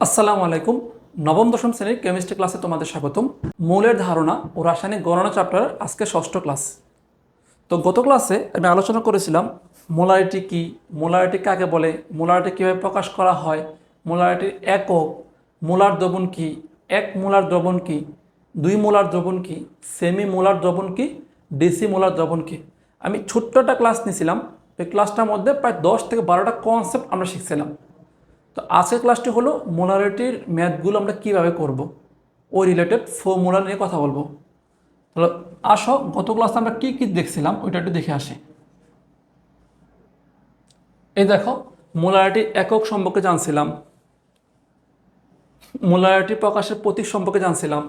আসসালামু আলাইকুম। নবম, দশম শ্রেণির কেমিস্ট্রি ক্লাসে তোমাদের স্বাগতম। মূলের ধারণা ও রাসায়নিক গণনা চ্যাপ্টারের আজকে ষষ্ঠ ক্লাস তো গত ক্লাসে আমি আলোচনা করেছিলাম মোলারিটি কি মোলারিটি কাকে বলে মোলারিটি কীভাবে প্রকাশ করা হয় মোলারিটির একক মোলার দ্রবণ কি, এক মোলার দ্রবণ কি, দুই মোলার দ্রবণ কি সেমি মোলার দ্রবণ কি ডিসি মোলার দ্রবণ কি। আমি ছোট্ট একটা ক্লাস নিয়েছিলাম এই ক্লাসটার মধ্যে প্রায় দশ থেকে বারোটা কনসেপ্ট আমরা শিখছিলাম। তো আজকের ক্লাসটি হলো মোলারিটির ম্যাথগুলো আমরা কীভাবে করব? ওই রিলেটেড ফর্মুলা নিয়ে কথা বলব। তাহলে আসো, গত ক্লাসে আমরা কী কী দেখছিলাম ওইটা একটু দেখে আসি। এই দেখো মোলারিটি একক সম্পর্কে জানছিলাম। মোলারিটি প্রকাশের প্রতীক সম্পর্কে জানছিলাম।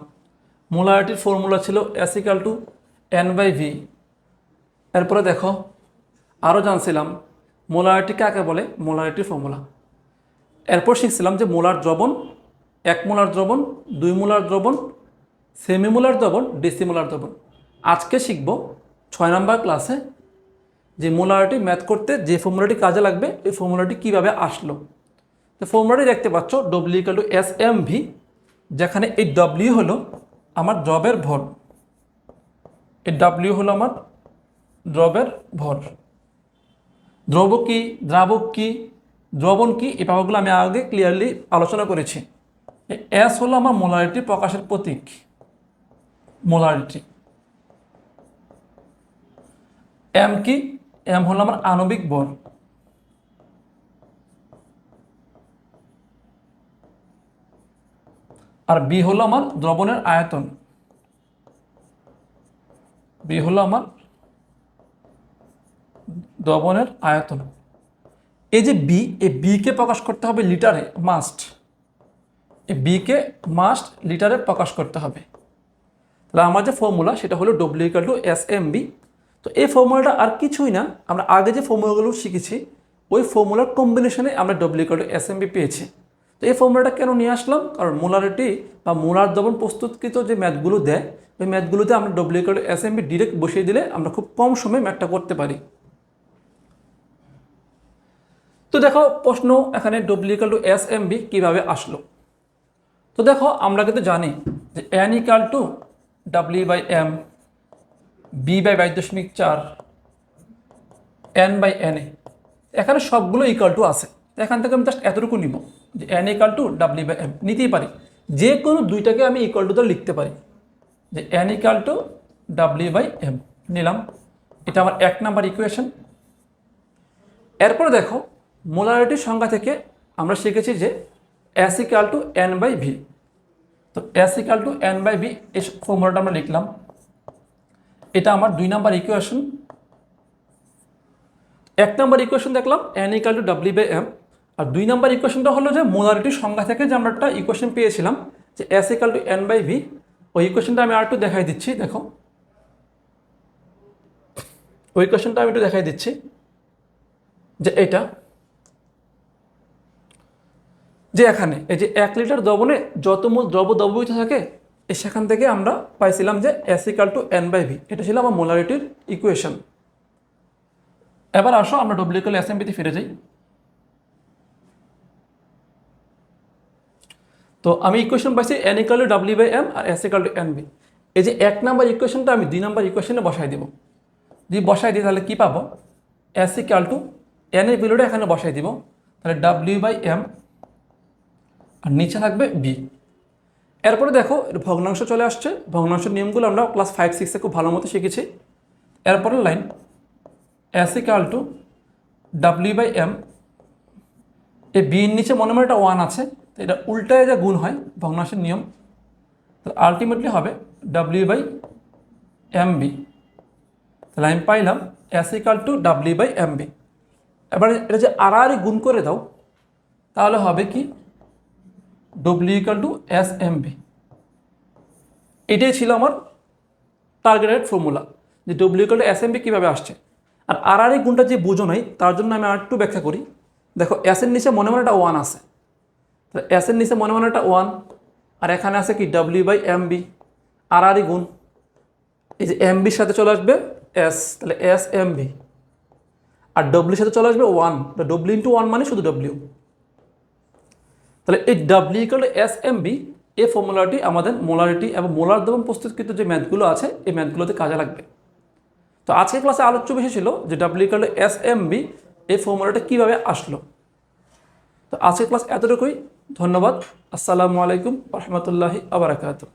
মোলারিটির ফর্মুলা ছিল S equal to N by V এরপরে দেখো আরও জানছিলাম মোলারিটি কাকে বলে? মোলারিটির ফর্মুলা এরপর শিখছিলাম যে মোলার দ্রবণ, এক মোলার দ্রবণ, দুই মোলার দ্রবণ সেমি মোলার দ্রবণ ডিসি মোলার দ্রবণ। আজকে শিখব ছয় নম্বর ক্লাসে যে মোলারিটি ম্যাথ করতে যে ফর্মুলাটি কাজে লাগবে, এই ফর্মুলাটি কীভাবে আসলো। তো ফর্মুলাটি দেখতে পাচ্ছ W equal to S M V যেখানে এই ডব্লিউ হলো আমার দ্রবের ভর। এই ডাব্লিউ হলো আমার দ্রবের ভর। দ্রব কি, দ্রাবক কি দ্রবণ কি? এই ব্যাপারগুলো আমি আগে ক্লিয়ারলি আলোচনা করেছি। এস হলো আমার মোলারিটি প্রকাশের প্রতীক। মোলারিটি। এম কি? এম হলো আমার আণবিক বল। আর বি হলো আমার দ্রবণের আয়তন। বি হলো আমার দ্রবণের আয়তন। এই যে বি এই বিকে প্রকাশ করতে হবে লিটারে মাস্ট এই বিকে মাস্ট লিটারে প্রকাশ করতে হবে। তাহলে আমার যে ফর্মুলা সেটা হলো W equal to S M V তো এই ফর্মুলাটা আর কিছুই না, আমরা আগে যে ফর্মুলাগুলো শিখেছি, ওই ফর্মুলার কম্বিনেশনে আমরা W equal to S M V পেয়েছি। তো এই ফর্মুলাটা কেন নিয়ে আসলাম? কারণ মোলারিটি বা মোলার দ্রবণ প্রস্তুতকৃত যে ম্যাথগুলো দেয়, ওই ম্যাথগুলোতে আমরা W equal to S M V direct বসিয়ে দিলে আমরা খুব কম সময়ে ম্যাথটা করতে পারি। তো দেখো প্রশ্ন এখানে W equal to S M V কীভাবে আসলো? তো দেখো আমরা কিন্তু জানি যে N equal to W by M V by বাইশ দশমিক চার এন বাই এন এ এখানে সবগুলো ইকাল টু আছে। এখান থেকে আমি জাস্ট এতটুকু নিব যে N equal to W by M নিতেই পারি। যে কোনো দুইটাকে আমি ইকাল টু ধরে লিখতে পারি। যে N equal to W by M নিলাম। এটা আমার এক নাম্বার ইকুয়েশন এরপরে দেখো মোলারিটির সংখ্যা থেকে আমরা শিখেছি যে equal to N by V তো equal to N by V এই ফর্মুলাটা আমরা লিখলাম। এটা আমার দুই নাম্বার ইকুয়েশন এক নাম্বার ইকুয়েশন দেখলাম N equal to W by M আর দুই নাম্বার ইকুয়েশনটা হলো যে মোলারিটির সংখ্যা থেকে যে আমরা একটা ইকুয়েশন পেয়েছিলাম, যে S equal to N by V ওই ইকুয়েশনটা আমি আর একটু দেখাই দিচ্ছি, দেখো। ওই ইকুয়েশনটা আমি একটু দেখাই দিচ্ছি, যে এটা যে এখানে, এই যে এক লিটার দ্রবণে যত মূল দ্রব্য দ্রবীভূত থাকে সেখান থেকে আমরা পাইছিলাম যে S equal to N by V এটা ছিল আমার মোলারিটির ইকুয়েশন এবার আসো, আমরা ডব্লিউকাল অ্যাসেম্বিতে ফিরে যাই। তো আমি ইকুয়েশন পাইছি N equal to W by M R S equal to N V এই যে এক নাম্বার ইকুয়েশনটা আমি দুই নাম্বার ইকুয়েশনে বসাই দিব। যদি বসাই দিই, তাহলে কী পাবো? এস ইকাল টু এন এর ভ্যালুটা এখানে বসাই দিব। তাহলে ডাব্লিউ বাই এম আর নিচে থাকবে বি এরপরে দেখো, ভগ্নাংশ চলে আসছে। ভগ্নাংশের নিয়মগুলো আমরা ক্লাস ফাইভ সিক্সে খুব ভালো মতো শিখেছি। এরপরের line S equal to W by M এই বির নিচে মনে মনে একটা ওয়ান আছে, তো এটা উল্টায় যা গুণ হয়, ভগ্নাংশের নিয়ম। তাহলে আলটিমেটলি হবে ডাব্লিউ বাই এম বি তাহলে আমি পাইলাম S equal to W by M B এবার এটা যে আড়াআড়ি গুণ করে দাও, তাহলে হবে কি? W equal to S M B এটাই ছিল আমার টার্গেটেড ফর্মুলা যে W equal to S M B কীভাবে আসছে। আর আর আর গুণটা যে বুঝো নাই, তার জন্য আমি আর একটু ব্যাখ্যা করি। দেখো এসের নিচে মনে মনে একটা ওয়ান আছে। তাহলে এসের নিচে মনে মনে একটা ওয়ান আর এখানে আছে কি ডাব্লিউ বাই এম বি আর আরই গুণ। এই যে এম বির সাথে চলে আসবে এস তাহলে এস এম বি আর ডব্লিউর সাথে চলে আসবে ওয়ান ডব্লিউ ইন্টু ওয়ান মানে শুধু ডব্লিউ তাহলে এই W equal S M B এ ফর্মুলাটি আমাদের মোলারিটি এবং মোলার দমন প্রস্তুতকৃত যে ম্যাথগুলো আছে, এই ম্যাথগুলোতে কাজে লাগবে। তো আজকের ক্লাসে আলোচ্য বিষয় ছিল যে W equal S M B এই ফর্মুলাটা কীভাবে আসলো। তো আজকের ক্লাস এতটুকুই। ধন্যবাদ। আসসালামু আলাইকুম রহমতুল্লাহি আবরাকাতু